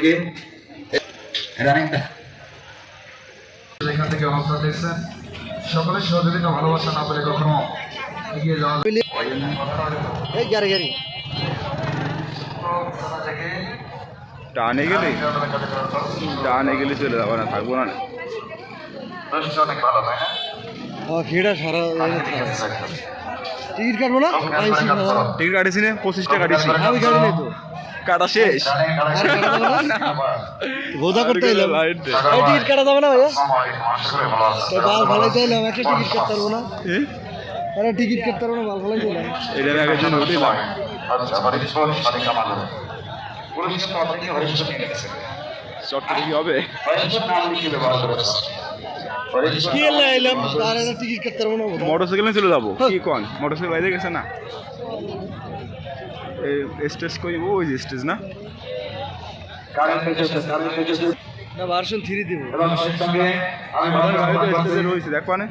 দিকে রানিংটা এখান থেকে অবস্থা দেখছেন। সকলের সহযোগিতা ভালোবাসা না পেলে কখনো এগিয়ে যাওয়া এই গাড়ি গাড়ি। টানে গেলে টানে গেলে চলে যাব না থাকব না। অনেক ভালো তাই না? সারা টিকিট কাটবো না? টিকিট কাটিছি না পঁচিশটা আমি গাড়ি তো। কাটা শেষ। বোধা করতে এলাম। টিকিট কাটা যাবে না ভাইয়া? ভালো এলাম একটা টিকিট কাটতে পারব না? আরে টিকিট কাটতে পারব না বাল ফালাইতে এলাম। এটার আগে জন্য উঠিলাম চটটা কি হবে? না চলে যাব। কি কন? মোটরসাইকেল বাইরে গেছে না? স্টেজ কই ওই যে স্টেজ না না ভার্সন থ্রি দিব এবং সেই সঙ্গে আমি আমাদের ভালো গাড়িতে ভালো স্টেজে রয়েছে দেখ মানে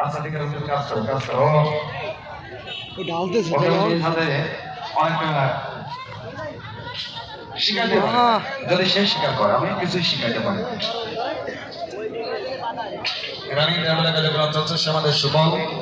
আচ্ছা ঠিক আছে কাজ করো কাজ করো ও ঢালতেছে। যদি সে স্বীকার করে আমি কিছুই শিখাইতে পারি রানী দেওয়ালে কাজে চলছে সে আমাদের সুবল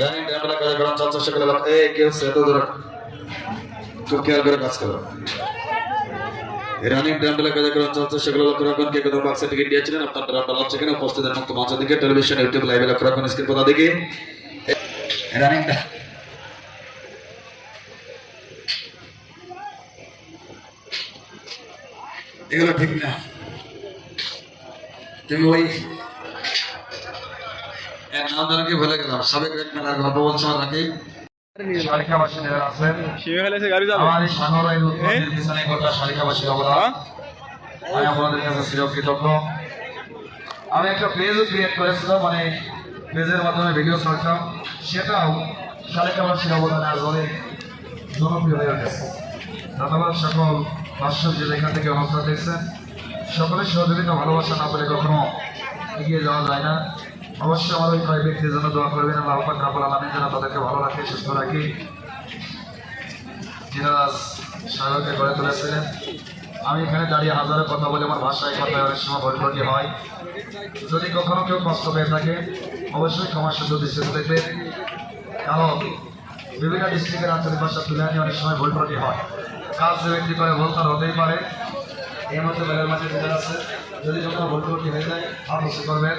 রানী ড্যামবেলা কাজে গরম চলছে সেগুলো এ কেউ সে তো ধরো খুব খেয়াল করে কাজ করো রানিং ড্যামবেলা কাজে গরম চলছে সেগুলো লক্ষ্য রাখুন কে কোথাও বাক্সে টিকিট দিয়েছিলেন আপনার ড্রামটা লঞ্চ এখানে উপস্থিতের মুক্ত মঞ্চ দিকে টেলিভিশন ইউটিউব লাইভে লক্ষ্য রাখুন স্ক্রিন পদা দিকে রানিংটা এগুলো ঠিক না তুমি ওই জনকে ভুলে গেলাম। সাবেক এক মেলার গল্প বলছো আমার অবদান। হ্যাঁ? আমি একটা ক্রিয়েট করেছিলাম মানে পেজের মাধ্যমে ভিডিও ছাড়তাম। সেটাও শালিকাবাসীর অবদানে আজ অনেক জনপ্রিয় হয়ে ধন্যবাদ সকল দর্শক যে এখান থেকে অনুষ্ঠান সকলের সহযোগিতা ভালোবাসা না পেলে কখনো এগিয়ে যাওয়া যায় না। অবশ্যই আমার ওই কয়েক ব্যক্তির জন্য দোয়া করবেন। আল্লাহ পাক রাব্বুল আলামিন যেন তাদেরকে ভালো রাখে, সুস্থ রাখি। যিনারা সাগরকে গড়ে তুলেছিলেন। আমি এখানে দাঁড়িয়ে হাজারে কথা বলে, আমার ভাষায় কথায় অনেক সময় ভুলভ্রান্তি হয়। যদি কখনো কেউ কষ্ট পেয়ে থাকে, অবশ্যই ক্ষমা সুন্দর দৃষ্টিতে দেখবেন। কারণ বিভিন্ন ডিস্ট্রিক্টের আঞ্চলিক ভাষা তুলে আনি অনেক সময় ভুলভ্রান্তি হয়। কাজ যে ব্যক্তি করে, ভুল তার হতেই পারে। এই মাত্র বেলার মাঝে যেটা আছে। যদি কখনো ভুলভ্রান্তি হয়ে যায় আপনি করবেন